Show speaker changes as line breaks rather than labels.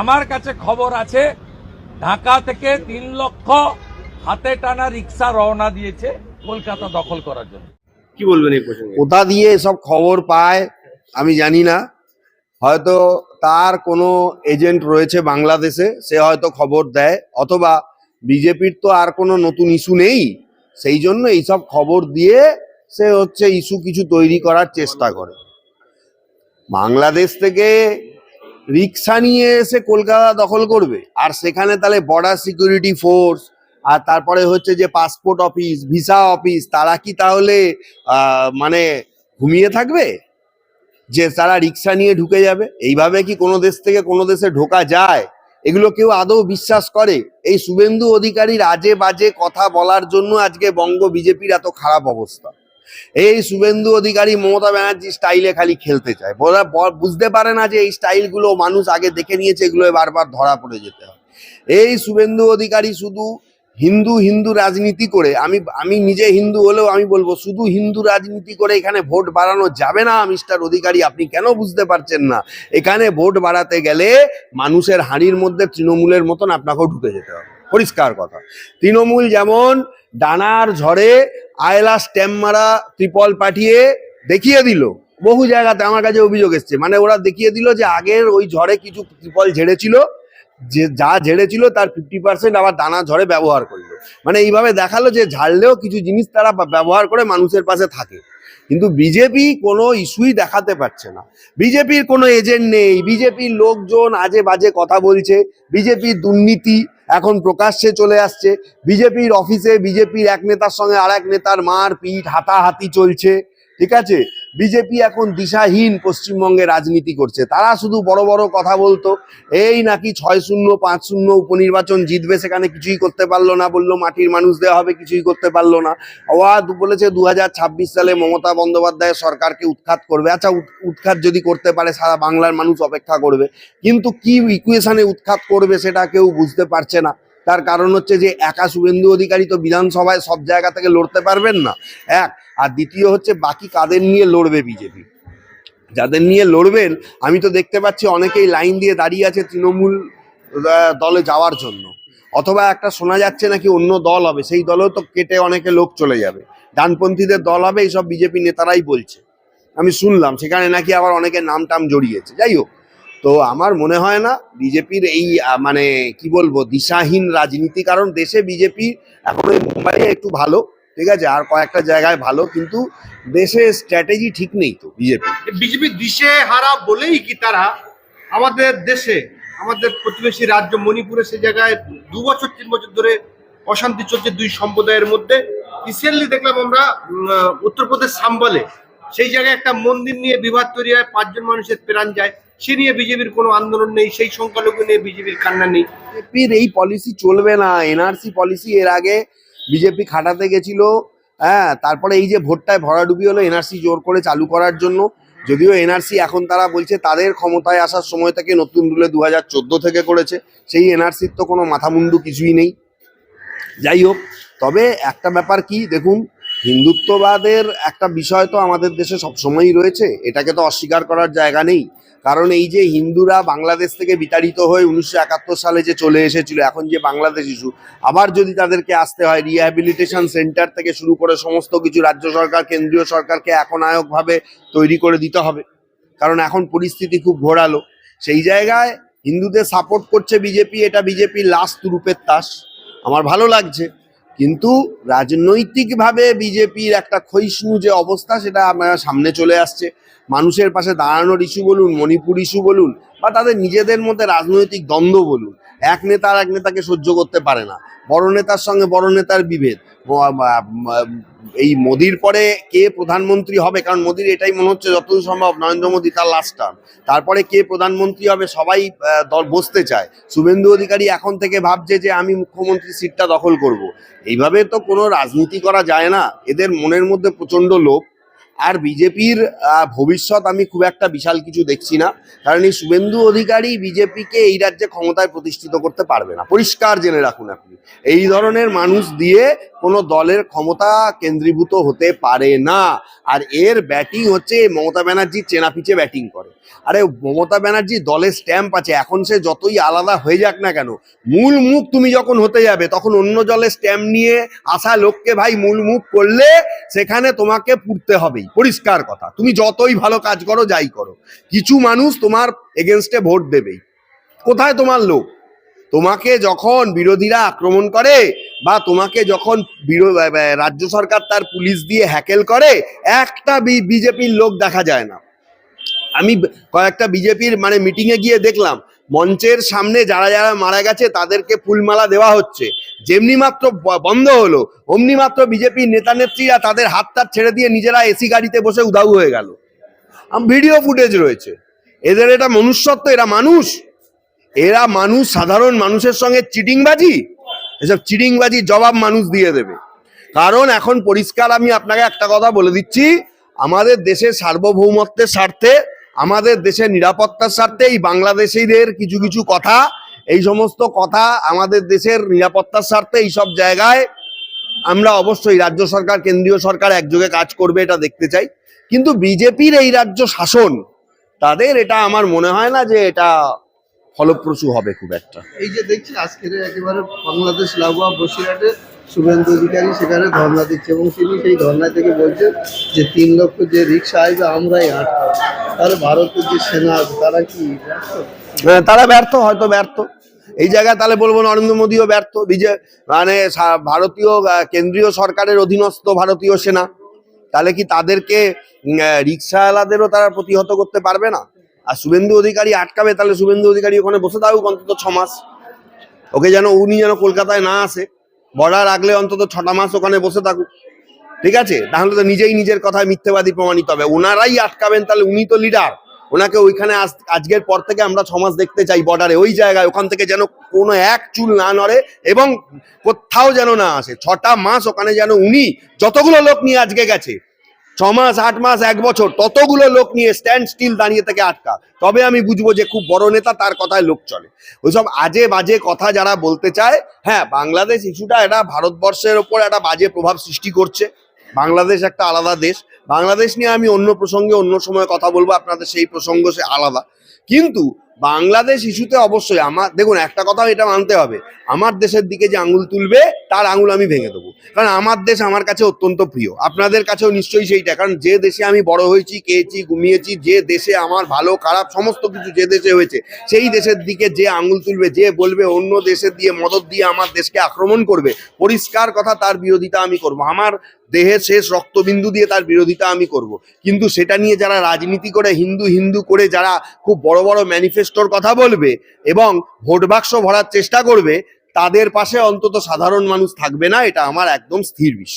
আমার কাছে খবর আছে ঢাকা থেকে তিন লক্ষ হাতে টানা রিক্সা রওনা দিয়েছে কলকাতা দখল করার জন্য।
কি বলবেন এই প্রসঙ্গে?
কোথা দিয়ে এসব খবর পায় আমি জানি না। হয়তো তার কোনো এজেন্ট রয়েছে বাংলাদেশে সে হয়তো খবর দেয় অথবা বিজেপির তো আর কোনো নতুন ইস্যু নেই। সেই জন্য এইসব খবর দিয়ে সে হচ্ছে ইস্যু কিছু তৈরি করার চেষ্টা করে। বাংলাদেশ থেকে রিক্সা নিয়ে এসে কলকাতা দখল করবে। আর সেখানে তাহলে বর্ডার সিকিউরিটি ফোর্স আর তারপরে হচ্ছে যে পাসপোর্ট অফিস ভিসা অফিস তারা কি তাহলে মানে ঘুমিয়ে থাকবে? যে তারা রিক্সা নিয়ে ঢুকে যাবে? এইভাবে কি কোনো দেশ থেকে কোনো দেশে ঢোকা যায়? এগুলো কেউ আদৌ বিশ্বাস করে? এই শুভেন্দু অধিকারীর আজে বাজে কথা বলার জন্য আজকে বঙ্গ বিজেপির এত খারাপ অবস্থা। এই শুভেন্দু অধিকারী মমতা ব্যানার্জি স্টাইলে খালি খেলতে চায়। বুঝতে পারে না যে এই স্টাইলগুলো মানুষ আগে দেখে নিয়েছে, এগুলো বারবার ধরা পড়ে যেতে হয়। এই শুভেন্দু অধিকারী শুধু হিন্দু হিন্দু রাজনীতি করে, আমি আমি নিজে হিন্দু হলেও আমি বলব, শুধু হিন্দু রাজনীতি করে এখানে ভোট বাড়ানো যাবে না, মিস্টার অধিকারী, আপনি কেন বুঝতে পারছেন না? এখানে ভোট বাড়াতে গেলে মানুষের হাঁড়ির মধ্যে তৃণমূলের মতন আপনাকেও ঢুকে যেতে হবে। পরিষ্কার কথা। তৃণমূল যেমন ডানার ঝড়ে আয়লা স্ট্যাম্প মারা ত্রিপল পাঠিয়ে দেখিয়ে দিল। বহু জায়গাতে আমার কাছে অভিযোগ এসছে। মানে ওরা দেখিয়ে দিল যে আগের ওই ঝড়ে কিছু ত্রিপল ঝেড়েছিল, যে যা ঝেড়েছিল তার ফিফটি পার্সেন্ট আবার দানা ঝড়ে ব্যবহার করল। মানে এইভাবে দেখাল যে ঝাড়লেও কিছু জিনিস তারা ব্যবহার করে মানুষের পাশে থাকে। কিন্তু বিজেপি কোনো ইস্যুই দেখাতে পারছে না। বিজেপির কোনো এজেন্ট নেই। বিজেপির লোকজন আজে বাজে কথা বলছে। বিজেপির দুর্নীতি। এখন প্রকাশ্যে চলে আসছে। বিজেপির অফিসে বিজেপির এক নেতার সঙ্গে আর এক নেতার মার পিঠ হাতাহাতি চলছে। ঠিক আছে? বিজেপি এখন দিশাহীন পশ্চিমবঙ্গে রাজনীতি করছে। তারা শুধু বড় বড় কথা বলতো, এই নাকি ছয় শূন্য, পাঁচ শূন্য উপনির্বাচন জিতবে সেখানে কিছুই করতে পারল না বলল, মাটির মানুষ দেওয়া হবে কিছুই করতে পারল না। ওয়া বলেছে দু হাজার ছাব্বিশ সালে মমতা বন্দ্যোপাধ্যায় সরকারকে উৎখাত করবে। আচ্ছা উৎ- উৎখাত যদি করতে পারে, সারা বাংলার মানুষ অপেক্ষা করবে। কিন্তু কি ইকুয়েশনে উৎখাত করবে সেটা কেউ বুঝতে পারছে না। তার কারণ হচ্ছে যে একা শুভেন্দু অধিকারী তো বিধানসভায় সব জায়গা থেকে লড়তে পারবেন না। এক, আর দ্বিতীয় হচ্ছে বাকি কাদের নিয়ে লড়বে বিজেপি? যাদের নিয়ে লড়বেন, আমি তো দেখতে পাচ্ছি অনেকেই লাইন দিয়ে দাঁড়িয়ে আছে তৃণমূল দলে যাওয়ার জন্য। অথবা একটা শোনা যাচ্ছে নাকি অন্য দল হবে, সেই দলেও তো কেটে অনেকে লোক চলে যাবে। ডানপন্থীদের দল হবে, এইসব বিজেপি নেতারাই বলছে। আমি শুনলাম, সেখানে নাকি আবার অনেকের নাম টাম জড়িয়েছে। যাই হোক তো আমার মনে হয় না বিজেপির এই মানে কি বলব, দিশাহীন রাজনীতি, কারণ দেশে বিজেপি এখন ওই মুম্বাইয়ে একটু ভালো, ঠিক আছে, আর কয়েকটা জায়গায় ভালো, কিন্তু দেশে স্ট্র্যাটেজি ঠিক নেই তো বিজেপি।
বিজেপি দিশে হারা বলেই কি তারা? আমাদের দেশে, আমাদের প্রতিবেশী রাজ্য মণিপুরে সে জায়গায় দু বছর, তিন বছর ধরে অশান্তি চলছে দুই সম্প্রদায়ের মধ্যে। রিসেন্টলি দেখলাম আমরা উত্তরপ্রদেশ, সাম্বালে সেই জায়গায় একটা মন্দির নিয়ে বিবাদ তৈরি হয়, পাঁচজন মানুষের প্রাণ যায়। সে নিয়ে বিজেপির কোনো আন্দোলন নেই, সেই সংখ্যালঘু নিয়ে বিজেপির কান্না নেই।
বিজেপির এই পলিসি চলবে না এনআরসি পলিসি এর আগে বিজেপি খাটাতে গেছিল হ্যাঁ তারপরে এই যে ভোটটায় ভরাডুবি হলো এনআরসি জোর করে চালু করার জন্য। যদিও এনআরসি এখন তারা বলছে তাদের ক্ষমতায় আসার সময় থেকে নতুন রুলে দু হাজার চোদ্দ থেকে করেছে, সেই এনআরসির তো কোনো মাথামুন্ডু কিছুই নেই। যাই হোক, তবে একটা ব্যাপার কি, দেখুন হিন্দুত্ববাদের একটা বিষয় তো আমাদের দেশে সবসময়ই রয়েছে। এটাকে তো অস্বীকার করার জায়গা নেই। কারণ এই যে হিন্দুরা বাংলাদেশ থেকে বিতাড়িত হয়ে উনিশশো একাত্তর সালে যে চলে এসেছিল, এখন যে বাংলাদেশ ইস্যু আবার যদি তাদেরকে আসতে হয় রিহ্যাবিলিটেশন সেন্টার থেকে শুরু করে সমস্ত কিছু রাজ্য সরকার, কেন্দ্রীয় সরকারকে একনায়কভাবে তৈরি করে দিতে হবে। কারণ এখন পরিস্থিতি খুব ঘোরালো। সেই জায়গায় হিন্দুদের সাপোর্ট করছে বিজেপি, এটা বিজেপির লাস্ট রূপের তাস। আমার ভালো লাগছে। কিন্তু রাজনৈতিকভাবে বিজেপির একটা ক্ষয়িষ্ণু যে অবস্থা, সেটা আমরা সামনে চলে আসছে। মানুষের পাশে দাঁড়ানোর ইস্যু বলুন, মণিপুর ইস্যু বলুন, বা তাদের নিজেদের মধ্যে রাজনৈতিক দ্বন্দ্ব বলুন এক নেতা আর এক নেতাকে সহ্য করতে পারে না। বড় নেতার সঙ্গে বড় নেতার বিভেদ। এই মোদির পরে কে প্রধানমন্ত্রী হবে? কারণ মোদির এটাই মনে হচ্ছে যতদূর সম্ভব নরেন্দ্র মোদী তার লাস্ট টার্ম তারপরে কে প্রধানমন্ত্রী হবে সবাই দল বসতে চায়। শুভেন্দু অধিকারী এখন থেকে ভাবছে যে আমি মুখ্যমন্ত্রী সিটটা দখল করব। এইভাবে তো কোনো রাজনীতি করা যায় না। এদের মনের মধ্যে প্রচণ্ড লোভ। আর বিজেপির ভবিষ্যৎ আমি খুব একটা বিশাল কিছু দেখছি না। কারণ এই শুভেন্দু অধিকারী বিজেপিকে এই রাজ্যে ক্ষমতায় প্রতিষ্ঠিত করতে পারবে না। পরিষ্কার জেনে রাখুন আপনি। এই ধরনের মানুষ দিয়ে কোনো দলের ক্ষমতা কেন্দ্রীভূত হতে পারে না। আর এর ব্যাটিং হচ্ছে মমতা ব্যানার্জি চেনাপিচে ব্যাটিং করে। আরে মমতা ব্যানার্জি দলের স্ট্যাম্প আছে, এখন সে যতই আলাদা হয়ে যাক না কেন, মূল মুখ তুমি যখন হতে যাবে, তখন অন্য দলের স্ট্যাম্প নিয়ে আসা লোককে ভাই মূল মুখ করলে সেখানে তোমাকে পুড়তে হবেই। পরিষ্কার কথা। তুমি যতই ভালো কাজ করো, যাই করো। কিছু মানুষ তোমার এগেনস্টে ভোট দেবেই। কোথায় তোমার লোক তোমাকে যখন বিরোধীরা আক্রমণ করে বা তোমাকে যখন রাজ্য সরকার তার পুলিশ দিয়ে হ্যাকেল করে, একটা বিজেপির লোক দেখা যায় না। আমি কয়েকটা বিজেপির মানে মিটিং এ গিয়ে দেখলাম মঞ্চের সামনে যারা যারা মারা গেছে, তাদেরকে ফুলমালা দেওয়া হচ্ছে। যেমনি মাত্র বন্ধ হলো, অমনি মাত্র বিজেপির নেতা নেত্রীরা তাদের হাত তাত ছেড়ে দিয়ে নিজেরা এসি গাড়িতে বসে উধাও হয়ে গেল। ভিডিও ফুটেজ রয়েছে। এদের এটা মনুষ্যত্ব, এরা মানুষ। এরা মানুষ, সাধারণ মানুষের সঙ্গে চিটিংবাজি? এসব চিটিংবাজি জবাব মানুষ দিয়ে দেবে। কারণ এখন পরিষ্কার আমি আপনাকে একটা কথা বলে দিচ্ছি। আমাদের দেশের সার্বভৌমত্বের স্বার্থে আমাদের দেশের নিরাপত্তার স্বার্থে এই বাংলাদেশিদের কিছু কিছু কথা, এই সমস্ত কথা আমাদের দেশের নিরাপত্তার স্বার্থে এই সব জায়গায় আমরা অবশ্যই রাজ্য সরকার, কেন্দ্রীয় সরকার একযোগে কাজ করবে এটা দেখতে চাই। কিন্তু বিজেপির এই রাজ্য শাসন, তাদের এটা আমার মনে হয় না যে এটা ফলপ্রসূ হবে খুব একটা।
এই যে দেখছি আজকের একেবারে বাংলাদেশ লাগোয়া বসিরহাটে শুভেন্দু অধিকারী সেখানে ধর্ণা দিচ্ছে এবং তিনি সেই ধর্ণা থেকে বলছেন যে তিন লক্ষ যে রিক্সা আসবে আমরাই আটকাবো তাহলে ভারতের যে সেনা আছে তারা কি?
হ্যাঁ, তারা ব্যর্থ হয়তো ব্যর্থ। এই জায়গায় তাহলে বলব নরেন্দ্র মোদীও ব্যর্থ। বিজে মানে ভারতীয় কেন্দ্রীয় সরকারের অধীনস্থ ভারতীয় সেনা। তাহলে কি তাদেরকে রিক্সাওয়ালাদেরও তারা প্রতিহত করতে পারবে না? আর শুভেন্দু অধিকারী আটকাবে তাহলে শুভেন্দু অধিকারী ওখানে বসে থাকুক অন্তত ছ মাস। ওকে যেন উনি যেন কলকাতায় না আসে। বর্ডার রাখলে অন্তত ছটা মাস ওখানে বসে থাকুক। ঠিক আছে? তাহলে তো নিজেই নিজের কথায় মিথ্যেবাদী প্রমাণিত হবে। ওনারাই আটকাবেন, তাহলে উনি তো লিডার ওনাকে ওইখানে আজ- আজকের পর থেকে আমরা ছমাস দেখতে চাই বর্ডারে, ওই জায়গায়, ওখান থেকে যেন কোনো এক চুল না নড়ে এবং কোথাও যেন না আসে। ছটা মাস ওখানে যেন উনি যতগুলো লোক নিয়ে আজকে গেছে ছ মাস আট মাস এক বছর ততগুলো লোক নিয়ে স্ট্যান্ড স্টিল দাঁড়িয়ে থেকে আটকা। তবে আমি বুঝব যে খুব বড় নেতা, তার কথায় লোক চলে। ওইসব আজে বাজে কথা যারা বলতে চায় হ্যাঁ বাংলাদেশ ইস্যুটা এটা ভারতবর্ষের ওপর একটা বাজে প্রভাব সৃষ্টি করছে। বাংলাদেশ একটা আলাদা দেশ। বাংলাদেশ নিয়ে আমি অন্য প্রসঙ্গে অন্য সময় কথা বলব, আপনাদের সেই প্রসঙ্গ সে আলাদা। কিন্তু বাংলাদেশ ইস্যুতে অবশ্যই আমার দেখুন, একটা কথা এটা মানতে হবে। আমার দেশের দিকে যে আঙুল তুলবে, তার আঙুল আমি ভেঙে দেবো। কারণ আমার দেশ আমার কাছে অত্যন্ত প্রিয়। আপনাদের কাছেও নিশ্চয়ই সেইটা। কারণ যে দেশে আমি বড় হয়েছি, খেয়েছি, ঘুমিয়েছি, যে দেশে আমার ভালো, খারাপ সমস্ত কিছু যে দেশে হয়েছে, সেই দেশের দিকে যে আঙুল তুলবে, যে বলবে অন্য দেশের দিয়ে মদত দিয়ে আমার দেশকে আক্রমণ করবে, পরিষ্কার কথা তার বিরোধিতা আমি করব। আমার দেহের শেষ রক্তবিন্দু দিয়ে তার বিরোধিতা আমি করব। কিন্তু সেটা নিয়ে যারা রাজনীতি করে, হিন্দু হিন্দু করে, যারা খুব বড় বড় ম্যানিফেস্টোর কথা বলবে এবং ভোট বাক্স ভরার চেষ্টা করবে, তাদের পাশে অন্তত সাধারণ মানুষ থাকবে না, এটা আমার একদম স্থির বিশ্বাস।